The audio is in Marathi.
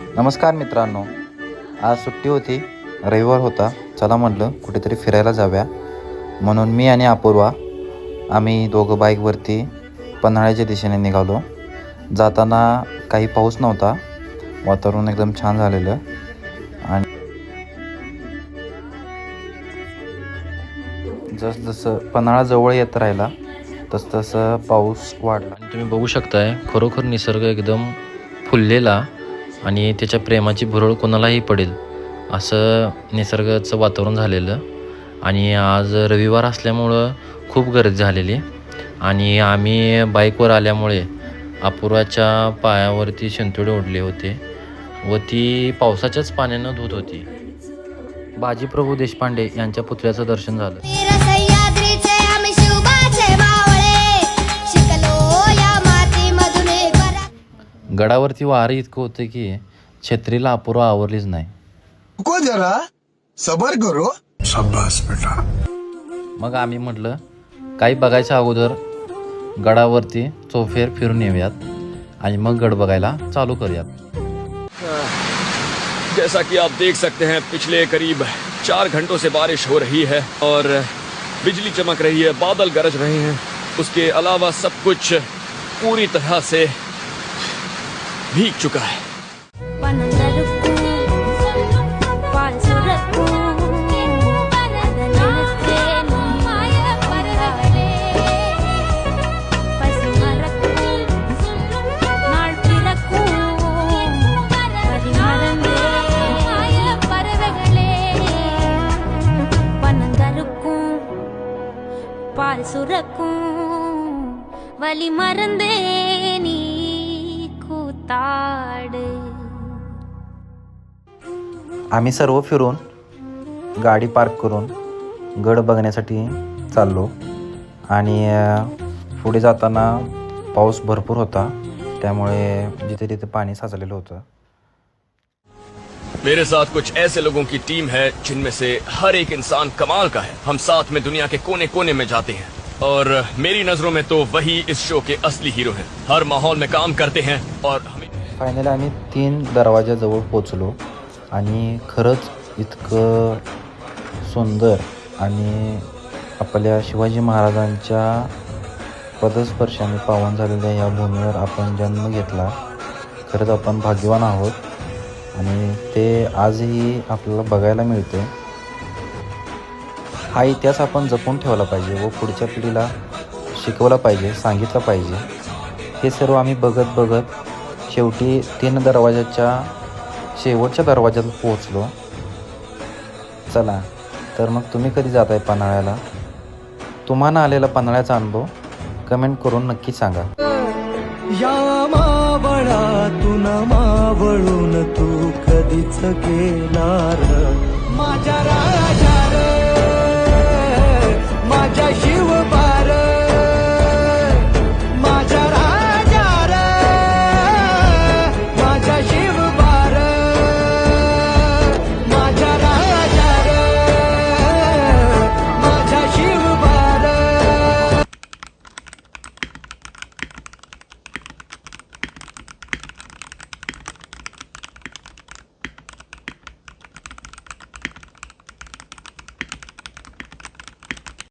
नमस्कार मित्रांनो. आज सुट्टी होती. रविवार होता. चला म्हटलं कुठेतरी फिरायला जाव्या म्हणून मी आणि अपूर्वा आम्ही दोघं बाईकवरती पन्हाळ्याच्या दिशेने निघालो. जाताना काही पाऊस नव्हता. वातावरण एकदम छान झालेलं. आणि जसजसं पन्हाळा जवळ येत राहिला तसतसं पाऊस वाढला. आणि तुम्ही बघू शकताय खरोखर निसर्ग एकदम फुललेला आणि त्याच्या प्रेमाची भुरळ कोणालाही पडेल असं निसर्गाचं वातावरण झालेलं. आणि आज रविवार असल्यामुळं खूप गर्दी झालेली. आणि आम्ही बाईकवर आल्यामुळे अपूर्वाच्या पायावरती शिंतोडे ओढले होते व ती पावसाच्याच पाण्यानं धुत होती. बाजीप्रभू देशपांडे यांच्या पुतळ्याचं दर्शन झालं. गडावरती वारं इतकं होतं की छत्रीला अपूर्वा आवरलीच नाही. जरा. सबर करो. बेटा. मग आम्ही म्हटलं काही बघायच्या अगोदर गडावरती चोफेर फिरून येऊयात आणि मग गड बघायला चालू करूयात. जैसा कि आप देख सकते हैं पिछले करीब चार घंटों से बारिश हो रही है और बिजली चमक रही है बादल गरज रहे हैं। उसके अलावा सब कुछ पूरी तरह से भीग चुका है பனந்தருக்கும் பால் சுரக்கும் அதனிலுக்கேனும் பறவைகளே आम्ही सर्व फिरून गाडी पार्क करून गड बघण्यासाठी चाललो. आणि पुढे जाताना पाऊस भरपूर होता. त्यामुळे जिथे तिथे पाणी साचलेलं होतं. मेरे साथ कुछ ऐसे लोगों की टीम है जिनमें से हर एक इंसान कमाल का है। हम साथ में दुनिया के कोने कोने में जाते हैं। और मेरी नजरों में तो वही इस शो के असली हीरो हैं। हर माहौल में काम करते हैं और हमें फायनली आम्ही तीन दरवाजाजवळ पोचलो आणि खरंच इतकं सुंदर आणि आपल्या शिवाजी महाराजांच्या पदस्पर्शाने पावन झालेल्या या भूमीवर आपण जन्म घेतला खरंच आपण भाग्यवान आहोत आणि ते आजही आपल्याला बघायला मिळते. हा इतिहास आपण जपून ठेवला पाहिजे व पुढच्या पिढीला शिकवला पाहिजे सांगितलं पाहिजे. हे सर्व आम्ही बघत बघत शेवटी तीन दरवाजाच्या शेवटच्या दरवाज्यात पोहोचलो. चला तर मग तुम्ही कधी जात आहे पन्हाळ्याला तुम्हाला आलेला पन्हाळ्याचा अनुभव कमेंट करून नक्की सांगा. या मावळातून मावळून तू कधीच गेणार माझ्या राजा